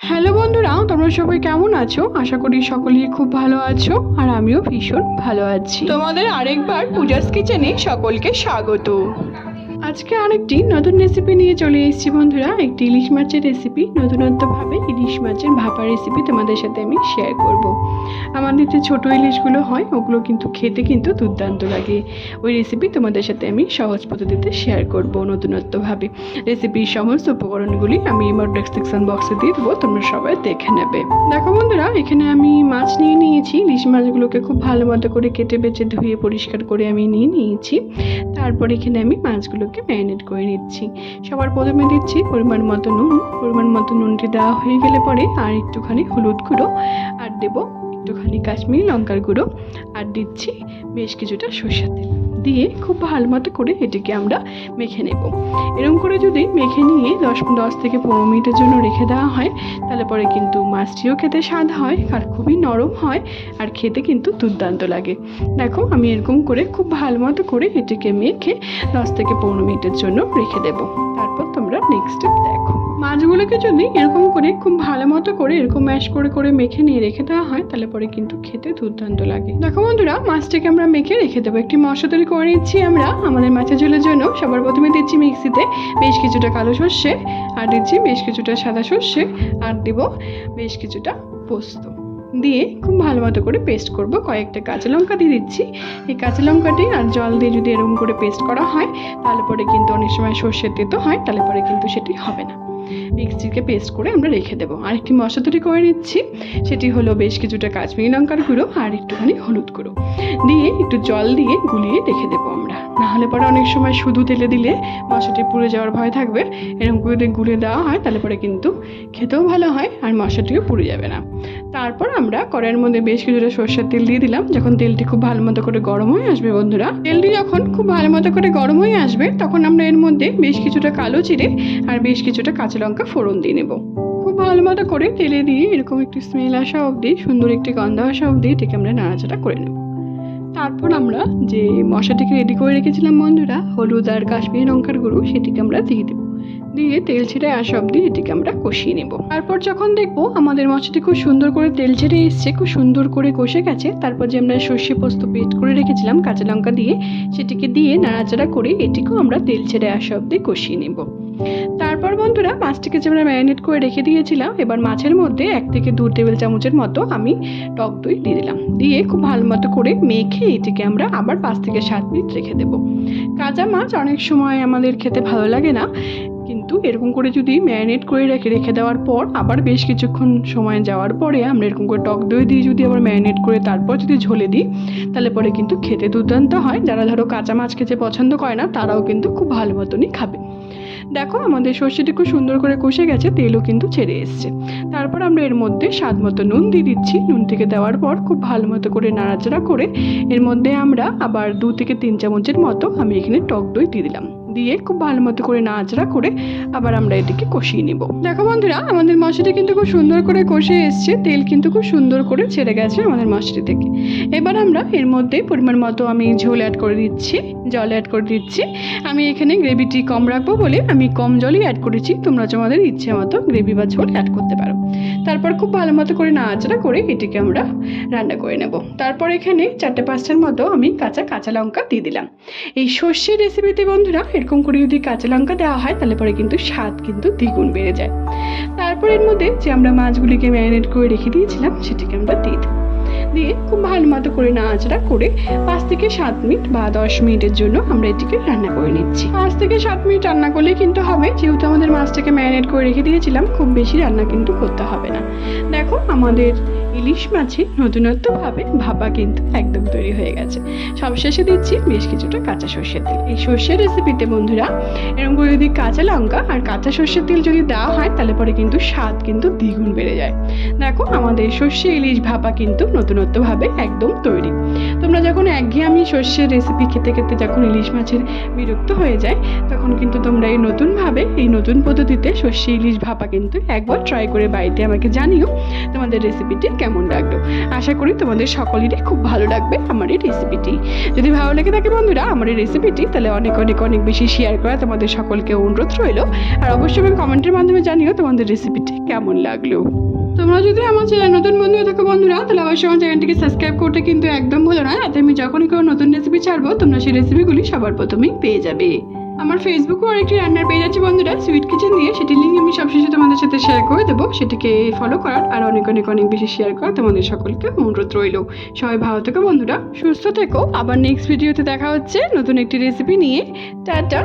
Hello বন্ধুরা, তোমরা সবাই কেমন আছো? আশা করি সকলেই খুব ভালো আছো আর আমিও ভীষণ ভালো আছি। তোমাদের আরেকবার পূজাস কিচেনে সকলকে স্বাগত। আজকে আরেকটি নতুন রেসিপি নিয়ে চলে এসেছি বন্ধুরা। একটি ইলিশ মাছের রেসিপি নতুনত্বভাবে ইলিশ মাছের ভাপা রেসিপি তোমাদের সাথে আমি শেয়ার করব। আমাদের যে ছোটো ইলিশগুলো হয়, ওগুলো কিন্তু খেতে কিন্তু দুর্দান্ত লাগে। ওই রেসিপি তোমাদের সাথে আমি সহজ পদ্ধতিতে শেয়ার করব নতুনত্বভাবে। রেসিপির সমস্ত উপকরণগুলি আমি আমার ডেসক্রিপশন বক্সে দিয়ে দেবো, তোমরা সবাই দেখে নেবে। দেখো বন্ধুরা, এখানে আমি মাছ নিয়ে নিয়েছি। ইলিশ মাছগুলোকে খুব ভালো মতো করে কেটে বেছে ধুয়ে পরিষ্কার করে আমি নিয়ে নিয়েছি। তারপর এখানে আমি মাছগুলোকে ম্যারিনেট করে নিচ্ছি। সবার প্রথমে দিচ্ছি পরিমাণ মতো নুন। পরিমাণ মতো নুনটি দেওয়া হয়ে গেলে পরে আর একটুখানি হলুদ গুঁড়ো আর দেবো একটুখানি কাশ্মীরি লঙ্কার গুঁড়ো। আর দিচ্ছি বেশ কিছুটা সর্ষের তেল। দিয়ে খুব ভালো মতো করে এটিকে আমরা মেখে নেব। এরকম করে যদি মেখে নিয়ে দশ দশ থেকে পনেরো মিনিটের জন্য রেখে দেওয়া হয়, তাহলে পরে কিন্তু মাছটিও খেতে স্বাদ হয় আর খুবই নরম হয় আর খেতে কিন্তু দুর্দান্ত লাগে। দেখো, আমি এরকম করে খুব ভালো মতো করে এটিকে মেখে দশ থেকে পনেরো মিনিটের জন্য রেখে দেবো। তারপর তোমরা নেক্সট স্টেপ দেখো। মাছগুলোকে যদি এরকম করে খুব ভালো মতো করে, এরকম ম্যাশ করে করে মেখে নিয়ে রেখে দেওয়া হয়, তাহলে পরে কিন্তু খেতে দুর্দান্ত লাগে। দেখো বন্ধুরা, মাছটাকে আমরা মেখে রেখে দেবো। একটি মশলা তৈরি করে নিচ্ছি আমরা। আমাদের মাছের ঝোলের জন্য সবার প্রথমে দিচ্ছি মিক্সিতে বেশ কিছুটা কালো সর্ষে, আর দিচ্ছি বেশ কিছুটা সাদা সর্ষে, আর দিব বেশ কিছুটা পোস্ত। দিয়ে খুব ভালো মতো করে পেস্ট করব। কয়েকটা কাঁচা লঙ্কা দিয়ে দিচ্ছি। এই কাঁচা লঙ্কাটি আর জল দিয়ে যদি এরকম করে পেস্ট করা হয়, তাহলে পরে কিন্তু অনেক সময় সর্ষের তেতো হয়, তাহলে পরে কিন্তু সেটি হবে না। মিক্সিকে পেস্ট করে আমরা রেখে দেবো। আর একটি মশলা তৈরি করে নিচ্ছি, সেটি হলো বেশ কিছুটা কাশ্মীরি লঙ্কার গুঁড়ো আর একটুখানি হলুদ গুঁড়ো। দিয়ে একটু জল দিয়ে গুলিয়ে রেখে দেবো আমরা। না হলে পরে অনেক সময় শুধু তেলে দিলে মশলাটি পুড়ে যাওয়ার ভয় থাকবে। এরকম করে গুলে দেওয়া হয়, তাহলে পরে কিন্তু খেতেও ভালো হয় আর মশলাটিও পুড়ে যাবে না। তারপর আমরা কড়াইয়ের মধ্যে বেশ কিছুটা সর্ষের তেল দিয়ে দিলাম। যখন তেলটি খুব ভালো মতো করে গরম হয়ে আসবে বন্ধুরা, তেলটি যখন খুব ভালো মতো করে গরম হয়ে আসবে, তখন আমরা এর মধ্যে বেশ কিছুটা কালো জিরে আর বেশ কিছুটা লঙ্কা ফোড়ন দিয়ে নেব। খুব ভালো মতো করে তেলে দিয়ে এরকম একটি স্মেল আসা অবধি, সুন্দর একটি গন্ধ আসা অবধি এটাকে আমরা নাড়াচাড়া করে নেব। তারপর আমরা যে মশলাটিকে রেডি করে রেখেছিলাম বন্ধুরা, হলুদ আর কাশ্মীরি লঙ্কার গুঁড়ো, সেটিকে আমরা দিয়ে দেবো। দিয়ে তেল ছেড়ে আসা অবধি এটিকে আমরা কষিয়ে নেব। তারপর যখন দেখব আমাদের মশলাটি খুব সুন্দর করে তেল ছেড়ে এসছে, খুব সুন্দর করে কষে গেছে, তারপর যে আমরা সর্ষে পোস্ত পেস্ট করে রেখেছিলাম কাঁচা লঙ্কা দিয়ে, সেটিকে দিয়ে নাড়াচাড়া করে এটিকেও আমরা তেল ছেড়ে আসা অবধি কষিয়ে নেব। তারপর বন্ধুরা, মাছটিকে যে আমরা ম্যারিনেট করে রেখে দিয়েছিলাম, এবার মাছের মধ্যে এক থেকে দু টেবিল চামচের মতো আমি টক দই দিয়ে দিলাম। দিয়ে খুব ভালো মতো করে মেখে এটিকে আমরা আবার পাঁচ থেকে সাত মিনিট রেখে দেবো। কাঁচা মাছ অনেক সময় আমাদের খেতে ভালো লাগে না। কিন্তু এরকম করে যদি ম্যারিনেট করে রেখে রেখে দেওয়ার পর আবার বেশ কিছুক্ষণ সময় যাওয়ার পরে আমরা এরকম করে টক দই দিয়ে যদি আবার ম্যারিনেট করে তারপর যদি ঝোলে দিই, তাহলে পরে কিন্তু খেতে দুর্দান্ত হয়। যারা ধরো কাঁচা মাছ খেতে পছন্দ করে না, তারাও কিন্তু খুব ভালো মতনই খাবে। দেখো আমাদের সর্ষেটি খুব সুন্দর করে কষে গেছে, তেলও কিন্তু ছেড়ে এসছে। তারপর আমরা এর মধ্যে স্বাদ মতো নুন দিয়ে দিচ্ছি। নুন থেকে দেওয়ার পর খুব ভালো মতো করে নাড়াচাড়া করে, এর মধ্যে আমরা আবার দু থেকে তিন চামচের মতো আমি এখানে টক দই দিয়ে দিলাম। দিয়ে খুব ভালো মতো করে নাচড়া করে আবার আমরা এটিকে কষিয়ে নিব। দেখো বন্ধুরা, আমাদের মশলাটি কিন্তু খুব সুন্দর করে কষে এসছে। তেল কিন্তু খুব সুন্দর করে ছেড়ে গেছে আমাদের মশলাটি থেকে। এবার আমরা এর মধ্যে পরিমাণ মতো আমি ঝোল অ্যাড করে দিচ্ছি, জল অ্যাড করে দিচ্ছি। আমি এখানে গ্রেভিটি কম রাখব বলে আমি কম জলই অ্যাড করেছি। তোমরা তোমাদের ইচ্ছে মতো গ্রেভি বা ঝোল অ্যাড করতে পারো। তারপর খুব ভালো মতো করে নাড়াচাড়া করে এটিকে আমরা রান্না করে নেব। তারপর এখানে চারটে পাঁচটার মতো আমি কাঁচা কাঁচা লঙ্কা দিয়ে দিলাম। এই সর্ষের রেসিপিতে বন্ধুরা এরকম করে যদি কাঁচা লঙ্কা দেওয়া হয়, তাহলে পরে কিন্তু স্বাদ কিন্তু দ্বিগুণ বেড়ে যায়। তারপর এর মধ্যে যে আমরা মাছগুলিকে ম্যারিনেট করে রেখে দিয়েছিলাম, সেটিকে আমরা দিয়ে দেবো। দিয়ে খুব ভালো মতো করে নাড়াচাড়া করে পাঁচ থেকে সাত মিনিট বা দশ মিনিটের জন্য আমরা এটিকে রান্না করে নিচ্ছি। পাঁচ থেকে সাত মিনিট রান্না করলেই কিন্তু হবে, যেহেতু আমাদের মাছটাকে ম্যারিনেট করে রেখে দিয়েছিলাম, খুব বেশি রান্না কিন্তু করতে হবে না। দেখো আমাদের ইলিশ মাছে নতুনত্বভাবে ভাপা কিন্তু একদম তৈরি হয়ে গেছে। সবশেষে দিচ্ছি বেশ কিছুটা কাঁচা সর্ষের তেল। এই সর্ষের রেসিপিতে বন্ধুরা, এরকম করে যদি কাঁচা লঙ্কা আর কাঁচা সর্ষের তেল যদি দেওয়া হয়, তাহলে পরে কিন্তু স্বাদ কিন্তু দ্বিগুণ বেড়ে যায়। দেখো, আমাদের সর্ষে ইলিশ ভাপা কিন্তু নতুনত্বভাবে একদম তৈরি। তোমরা যখন একঘেয়েমি সর্ষের রেসিপি খেতে খেতে যখন ইলিশ মাছের বিরক্ত হয়ে যায়, তখন কিন্তু তোমরা এই নতুনভাবে, এই নতুন পদ্ধতিতে সর্ষে ইলিশ ভাপা কিন্তু একবার ট্রাই করে বাড়িতে আমাকে জানিও। তোমাদের রেসিপিটি কেমন কেমন লাগল? আশা করি তোমাদের সকলেরই খুব ভালো লাগবে আমার এই রেসিপিটি যদি ভালো লেগে থাকে বন্ধুরা, আমার এই রেসিপিটি তাহলে অনেক অনেক অনেক বেশি শেয়ার করা তোমাদের সকলকে অনুরোধ রইল। আর অবশ্যই আমি কমেন্টের মাধ্যমে জানিও তোমাদের রেসিপিটি কেমন লাগল। তোমরা যদি আমার চ্যানেল নতুন বন্ধু হয়ে থাকো বন্ধুরা, তাহলে অবশ্যই আমার চ্যানেলটিকে সাবস্ক্রাইব করতে কিন্তু একদম ভুলো না। যাতে আমি যখনই কোনো নতুন রেসিপি ছাড়বো, তোমরা সেই রেসিপিগুলি সবার প্রথমেই পেয়ে যাবে। আমার ফেসবুকেও আরেকটি রান্নার পেজ আছে বন্ধুরা সুইট কিচেন দিয়ে। সেটি লিঙ্ক আমি সবশেষে তোমাদের সাথে শেয়ার করে দেবো। সেটিকে ফলো করার আর অনেক অনেক অনেক বেশি শেয়ার করা তোমাদের সকলকে অনুরোধ রইল। সবাই ভালো থেকো বন্ধুরা, সুস্থ থেকো। আবার নেক্সট ভিডিওতে দেখা হচ্ছে নতুন একটি রেসিপি নিয়ে। টাটা!